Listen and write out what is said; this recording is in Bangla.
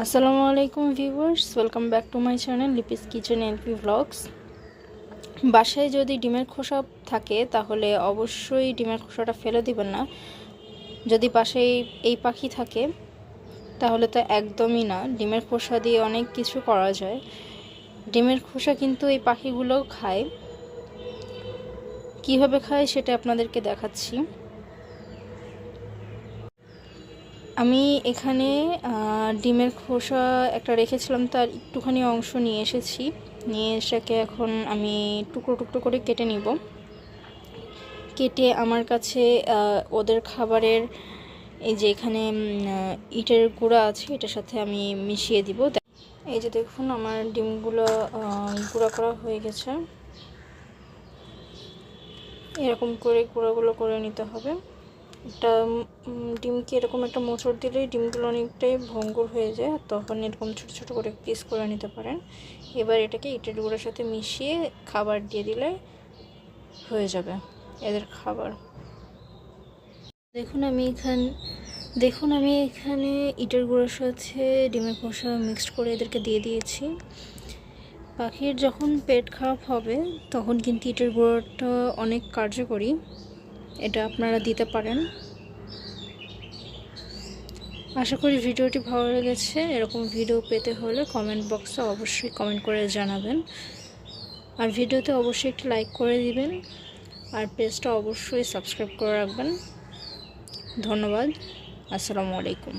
আসসালামু আলাইকুম viewers, welcome back to my channel Lipi's kitchen LP vlogs বাসায় যদি ডিমের খোসা থাকে, তাহলে অবশ্যই ডিমের খোসাটা ফেলে দিবেন না। যদি বাসায় এই পাখি থাকে, তাহলে তো একদমই না। ডিমের খোসা দিয়ে অনেক কিছু করা যায়। ডিমের খোসা কিন্তু এই পাখিগুলো খায়। কীভাবে খায় সেটা আপনাদেরকে দেখাচ্ছি। আমি এখানে ডিমের খোসা একটা রেখেছিলাম, তার একটুখানি অংশ নিয়ে এসেছি। নিয়ে এসেকে এখন আমি টুকরো টুকরো করে কেটে নিব। কেটে আমার কাছে ওদের খাবারের এই যে এখানে ইটের গুঁড়া আছে, এটার সাথে আমি মিশিয়ে দিব। এই যে দেখুন, আমার ডিমগুলো গুঁড়া করা হয়ে গেছে। এরকম করে গুঁড়াগুলো করে নিতে হবে। একটা ডিমকে এরকম একটা মোচড় দিলেই ডিমগুলো অনেকটাই ভঙ্গুর হয়ে যায়, তখন এরকম ছোটো ছোটো করে পিস করে নিতে পারেন। এবার এটাকে ইটের গুঁড়োর সাথে মিশিয়ে খাবার দিয়ে দিলে হয়ে যাবে এদের খাবার। দেখুন আমি এখানে, দেখুন আমি এখানে ইটের গুঁড়োর সাথে ডিমের খোসা মিক্সড করে এদেরকে দিয়ে দিয়েছি। পাখির যখন পেট খারাপ হবে, তখন কিন্তু ইটের গুঁড়োটা অনেক কার্যকরী। এটা আপনারা দিতে পারেন। আশা করি ভিডিওটি ভালো লেগেছে। এরকম ভিডিও পেতে হলে কমেন্ট বক্সে অবশ্যই কমেন্ট করে জানাবেন। আর ভিডিওতে অবশ্যই একটি লাইক করে দিবেন। আর পেজটা অবশ্যই সাবস্ক্রাইব করে রাখবেন। ধন্যবাদ। আসসালামু আলাইকুম।